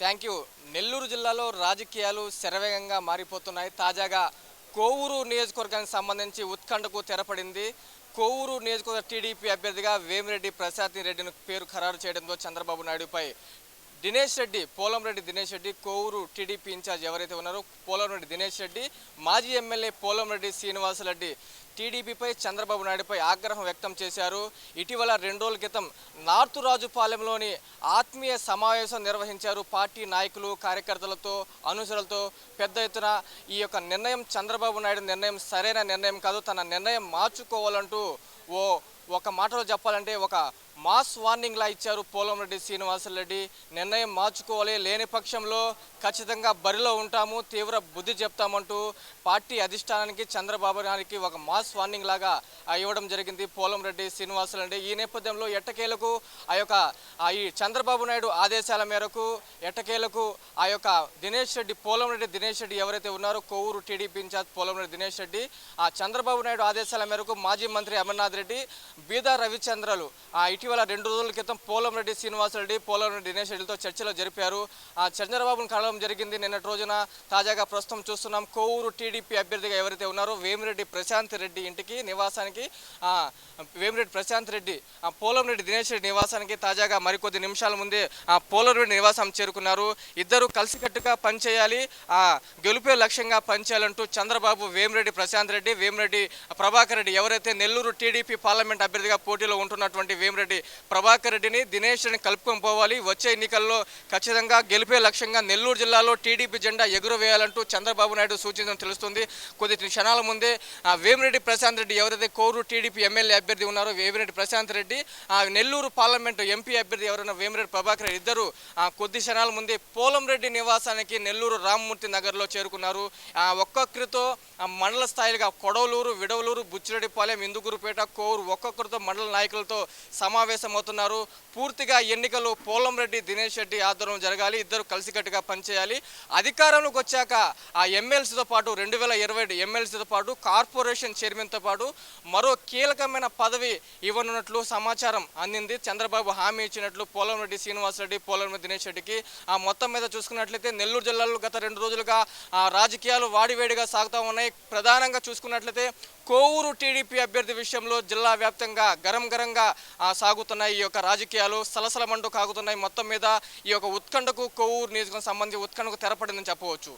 Thank you. Nellore జిల్లాలో రాజకీయాలు శరవేగంగా మారిపోతున్నాయి. తాజాగా కోవూరు నియోజకవర్గానికి సంబంధించి ఉత్కంఠకు తెరపడింది. కోవూరు నియోజకవర్గ టీడీపీ అభ్యర్థిగా వేమిరెడ్డి ప్రసాద్ రెడ్డిని పేరు ఖరారు చేయడంతో చంద్రబాబు నాయుడుపై దినేష్ రెడ్డి పోలంరెడ్డి దినేష్ రెడ్డి కోవూరు టీడీపీ ఇన్ఛార్జ్ ఎవరైతే ఉన్నారో పోలంరెడ్డి దినేష్ రెడ్డి మాజీ ఎమ్మెల్యే పోలంరెడ్డి శ్రీనివాసరెడ్డి టీడీపీపై చంద్రబాబు నాయుడుపై ఆగ్రహం వ్యక్తం చేశారు. ఇటీవల రెండు రోజుల క్రితం నార్త్ రాజుపాలెంలోని ఆత్మీయ సమావేశం నిర్వహించారు పార్టీ నాయకులు కార్యకర్తలతో అనుచరులతో. పెద్ద ఎత్తున ఈ యొక్క నిర్ణయం చంద్రబాబు నాయుడు నిర్ణయం సరైన నిర్ణయం కాదు తన నిర్ణయం మార్చుకోవాలంటూ ఓ ఒక మాటలో చెప్పాలంటే ఒక మాస్ వార్నింగ్ లా ఇచ్చారు పోలంరెడ్డి శ్రీనివాసరెడ్డి. నిర్ణయం మార్చుకోవాలి లేని పక్షంలో ఖచ్చితంగా బరిలో ఉంటాము తీవ్ర బుద్ధి చెప్తామంటూ పార్టీ అధిష్టానానికి చంద్రబాబు నాయుడికి ఒక మాస్ వార్నింగ్ లాగా ఇవ్వడం జరిగింది పోలంరెడ్డి శ్రీనివాసరెడ్డి. ఈ నేపథ్యంలో ఎట్టకేలకు ఆ యొక్క ఈ చంద్రబాబు నాయుడు ఆదేశాల మేరకు ఎట్టకేలకు ఆ యొక్క దినేష్ రెడ్డి పోలంరెడ్డి దినేష్ రెడ్డి ఎవరైతే ఉన్నారో కోవూరు టీడీపీ ఇన్ఛార్జ్ పోలంరెడ్డి దినేష్ రెడ్డి ఆ చంద్రబాబు నాయుడు ఆదేశాల మేరకు మాజీ మంత్రి అమర్నాథ్ రెడ్డి బీదా రవిచంద్రలు ఆ ఇటీవల రెండు రోజుల క్రితం పోలంరెడ్డి శ్రీనివాసరెడ్డి పోలంరెడ్డి దినేష్ రెడ్డితో చర్చలు జరిపారు. ఆ చంద్రబాబును కలవడం జరిగింది నిన్నటి రోజున. తాజాగా ప్రస్తుతం చూస్తున్నాం కోవూరు టీడీపీ అభ్యర్థిగా ఎవరైతే ఉన్నారో వేమిరెడ్డి ప్రశాంత్ రెడ్డి ఇంటికి నివాసానికి వేమిరెడ్డి ప్రశాంత్ రెడ్డి పోలంరెడ్డి దినేష్ రెడ్డి నివాసానికి తాజాగా మరికొద్ది నిమిషాల ముందే పోలంరెడ్డి నివాసం చేరుకున్నారు. ఇద్దరు కలిసికట్టుగా పనిచేయాలి గెలుపే లక్ష్యంగా పనిచేయాలంటూ చంద్రబాబు వేమిరెడ్డి ప్రశాంత్ రెడ్డి వేమిరెడ్డి ప్రభాకర్ రెడ్డి ఎవరైతే నెల్లూరు టీడీపీ పార్లమెంట్ అభ్యర్థిగా పోటీలో ఉంటున్నటువంటి వేమిరెడ్డి ప్రభాకర్ రెడ్డిని దినేష్ రెడ్డిని కలుపుకొని పోవాలి. వచ్చే ఎన్నికల్లో ఖచ్చితంగా గెలిపే లక్ష్యంగా నెల్లూరు జిల్లాలో టీడీపీ జెండా ఎగురవేయాలంటూ చంద్రబాబు నాయుడు సూచించడం తెలుస్తుంది. కొద్ది క్షణాల ముందే వేమిరెడ్డి ప్రశాంత్ రెడ్డి ఎవరైతే కోరు టీడీపీ ఎమ్మెల్యే అభ్యర్థి ఉన్నారో వేమిరెడ్డి ప్రశాంత్ రెడ్డి ఆ నెల్లూరు పార్లమెంటు ఎంపీ అభ్యర్థి ఎవరైనా వేమిరెడ్డి ప్రభాకర్ రెడ్డి ఇద్దరు ఆ కొద్ది క్షణాల ముందే పోలంరెడ్డి నివాసానికి నెల్లూరు రామ్మూర్తి నగర్లో చేరుకున్నారు. ఆ ఒక్కొక్కరితో మండల స్థాయిలుగా కొడవలూరు విడవలూరు బుచ్చిరెడ్డిపాలెం ఇందుకూరుపేట కోరు ఒక్కొక్కరితో మండల నాయకులతో సమావేశం సమావేశమవుతున్నారు. పూర్తిగా ఎన్నికలు పోలంరెడ్డి దినేష్ రెడ్డి ఆధ్వర్యం జరగాలి. ఇద్దరు కలిసికట్టుగా పనిచేయాలి. అధికారంలోకి వచ్చాక ఆ ఎమ్మెల్సీతో పాటు రెండు వేల ఇరవై ఎమ్మెల్సీతో పాటు కార్పొరేషన్ చైర్మన్తో పాటు మరో కీలకమైన పదవి ఇవ్వనున్నట్లు సమాచారం అందింది. చంద్రబాబు హామీ ఇచ్చినట్లు పోలంరెడ్డి శ్రీనివాసరెడ్డి పోలంరెడ్డి దినేష్ రెడ్డికి ఆ మొత్తం మీద చూసుకున్నట్లయితే నెల్లూరు జిల్లాలో గత రెండు రోజులుగా ఆ రాజకీయాలు వాడివేడిగా సాగుతూ ఉన్నాయి. ప్రధానంగా చూసుకున్నట్లయితే కోవూరు టీడీపీ అభ్యర్థి విషయంలో జిల్లా వ్యాప్తంగా గరం గరంగా సాగు కాగుతున్నాయి ఈ యొక్క రాజకీయాలు సలసలమంటూ కాగుతున్నాయి. మొత్తం మీద ఈ యొక్క ఉత్కంఠకు కొవ్వూరు నియోజకవర్గం సంబంధించి ఉత్కంఠకు తెరపడిందని చెప్పవచ్చు.